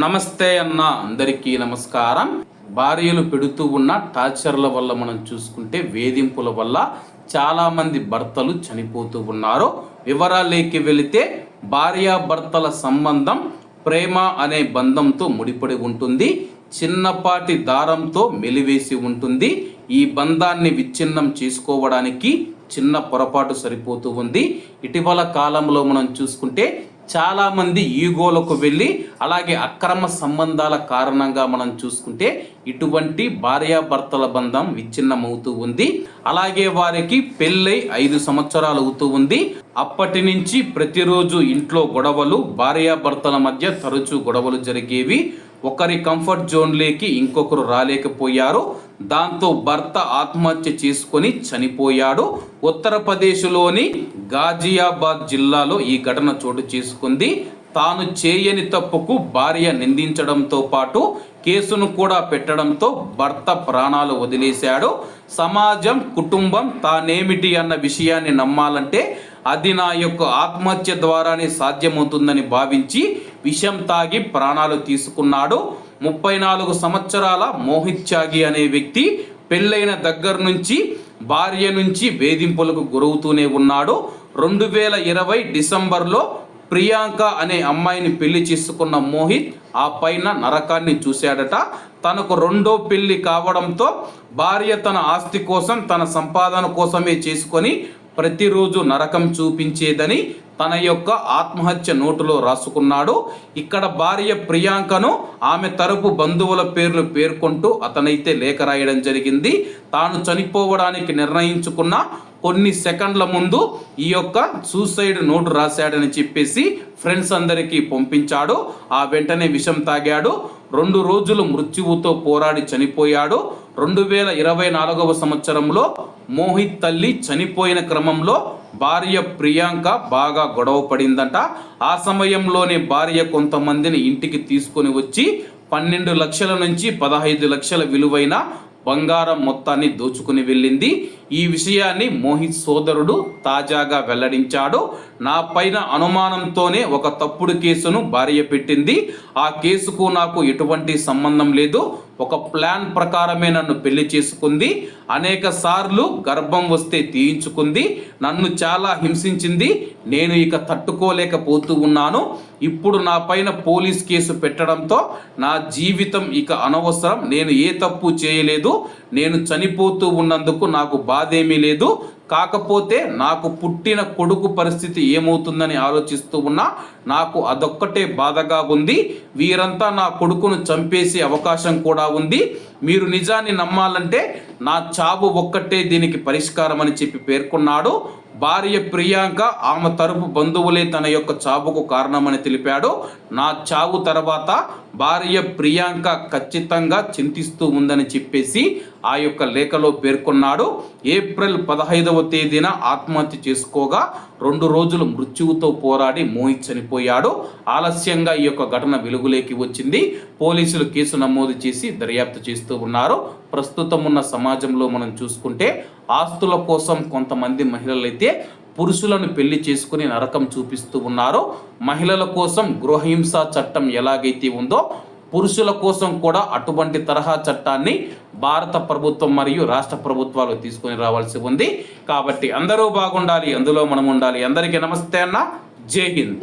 నమస్తే అన్న అందరికీ నమస్కారం. భార్యలు పెడుతూ ఉన్న టార్చర్ల వల్ల మనం చూసుకుంటే వేధింపుల వల్ల చాలా మంది భర్తలు చనిపోతూ ఉన్నారు. వివరాలేకి వెళితే భార్యాభర్తల సంబంధం ప్రేమ అనే బంధంతో ముడిపడి ఉంటుంది. చిన్నపాటి దారంతో మెలివేసి ఉంటుంది. ఈ బంధాన్ని విచ్ఛిన్నం చేసుకోవడానికి చిన్న పొరపాటు సరిపోతూ ఉంది. ఇటీవల కాలంలో మనం చూసుకుంటే చాలామంది ఈగోలకు వెళ్ళి అలాగే అక్రమ సంబంధాల కారణంగా మనం చూసుకుంటే ఇటువంటి భార్యాభర్తల బంధం విచ్ఛిన్నమవుతూ ఉంది. అలాగే వారికి పెళ్ళై ఐదు సంవత్సరాలు అవుతూ ఉంది. అప్పటి నుంచి ప్రతిరోజు ఇంట్లో గొడవలు భార్యాభర్తల మధ్య తరచూ గొడవలు జరిగేవి. ఒకరి కంఫర్ట్ జోన్లోకి ఇంకొకరు రాలేకపోయారు. దాంతో భర్త ఆత్మహత్య చేసుకొని చనిపోయాడు. ఉత్తరప్రదేశ్లోని గాజియాబాద్ జిల్లాలో ఈ ఘటన చోటు చేసుకుంది. తాను చేయని తప్పుకు భార్య నిందించడంతో పాటు కేసును కూడా పెట్టడంతో భర్త ప్రాణాలు వదిలేశాడు. సమాజం కుటుంబం తానేమిటి అన్న విషయాన్ని నమ్మాలంటే అది నా యొక్క ఆత్మహత్య ద్వారానే సాధ్యమవుతుందని భావించి విషం తాగి ప్రాణాలు తీసుకున్నాడు. ముప్పై నాలుగు సంవత్సరాల మోహిత్ త్యాగి అనే వ్యక్తి పెళ్ళైన దగ్గర నుంచి భార్య నుంచి వేధింపులకు గురవుతూనే ఉన్నాడు. రెండు వేల ఇరవై డిసెంబర్లో ప్రియాంక అనే అమ్మాయిని పెళ్ళి చేసుకున్న మోహిత్ ఆ పైన నరకాన్ని చూశాడట. తనకు రెండో పెళ్ళి కావడంతో భార్య తన ఆస్తి కోసం తన సంపాదన కోసమే చేసుకొని ప్రతిరోజు నరకం చూపించేదని తన యొక్క ఆత్మహత్య నోటులో రాసుకున్నాడు. ఇక్కడ భార్య ప్రియాంకను ఆమె తరపు బంధువుల పేర్లు పేర్కొంటూ అతనైతే లేఖ రాయడం జరిగింది. తాను చనిపోవడానికి నిర్ణయించుకున్న కొన్ని సెకండ్ల ముందు ఈ యొక్క సూసైడ్ నోటు రాశాడని చెప్పేసి ఫ్రెండ్స్ అందరికీ పంపించాడు. ఆ వెంటనే విషం తాగాడు. రెండు రోజులు మృత్యువుతో పోరాడి చనిపోయాడు. రెండు వేల ఇరవై నాలుగవ సంవత్సరంలో మోహిత్ తల్లి చనిపోయిన క్రమంలో భార్య ప్రియాంక బాగా గొడవ పడిందంట. ఆ సమయంలోనే భార్య కొంతమందిని ఇంటికి తీసుకొని వచ్చి పన్నెండు లక్షల నుంచి పదహైదు లక్షల విలువైన బంగారం మొత్తాన్ని దోచుకుని వెళ్ళింది. ఈ విషయాన్ని మోహిత్ సోదరుడు తాజాగా వెల్లడించాడు. నా పైన అనుమానంతోనే ఒక తప్పుడు కేసును భార్య పెట్టింది. ఆ కేసుకు నాకు ఎటువంటి సంబంధం లేదు. ఒక ప్లాన్ ప్రకారమే నన్ను పెళ్ళి చేసుకుంది. అనేక సార్లు గర్భం వస్తే తీయించుకుంది. నన్ను చాలా హింసించింది. నేను ఇక తట్టుకోలేకపోతూ ఉన్నాను. ఇప్పుడు నా పైన పోలీస్ కేసు పెట్టడంతో నా జీవితం ఇక అనవసరం. నేను ఏ తప్పు చేయలేదు. నేను చనిపోతూ ఉన్నందుకు నాకు బాధేమీ లేదు. కాకపోతే నాకు పుట్టిన కొడుకు పరిస్థితి ఏమవుతుందని ఆలోచిస్తూ ఉన్నా నాకు అదొక్కటే బాధగా ఉంది. వీరంతా నా కొడుకును చంపేసే అవకాశం కూడా ఉంది. మీరు నిజాన్ని నమ్మాలంటే నా చావు ఒక్కటే దీనికి పరిష్కారం అని చెప్పి పేర్కొన్నాడు. భార్య ప్రియాంక ఆమె తరపు బంధువులే తన యొక్క చావుకు కారణమని తెలిపాడు. నా చావు తర్వాత భార్య ప్రియాంక ఖచ్చితంగా చింతిస్తూ ఉందని చెప్పేసి ఆ యొక్క లేఖలో పేర్కొన్నాడు. ఏప్రిల్ పదహైదవ తేదీన ఆత్మహత్య చేసుకోగా రెండు రోజులు మృత్యువుతో పోరాడి మోహిత్ చనిపోయాడు ఆలస్యంగా ఈ యొక్క ఘటన వెలుగులోకి వచ్చింది. పోలీసులు కేసు నమోదు చేసి దర్యాప్తు చేస్తూ ఉన్నారు. ప్రస్తుతం ఉన్న సమాజంలో మనం చూసుకుంటే ఆస్తుల కోసం కొంతమంది మహిళలైతే పురుషులను పెళ్ళి చేసుకుని నరకం చూపిస్తూ ఉన్నారు. మహిళల కోసం గృహహింస చట్టం ఎలాగైతే ఉందో పురుషుల కోసం కూడా అటువంటి తరహా చట్టాన్ని భారత ప్రభుత్వం మరియు రాష్ట్ర ప్రభుత్వాలు తీసుకొని రావాల్సి ఉంది. కాబట్టి అందరూ బాగుండాలి అందులో మనం ఉండాలి అందరికీ నమస్తే అన్న. జై హింద్.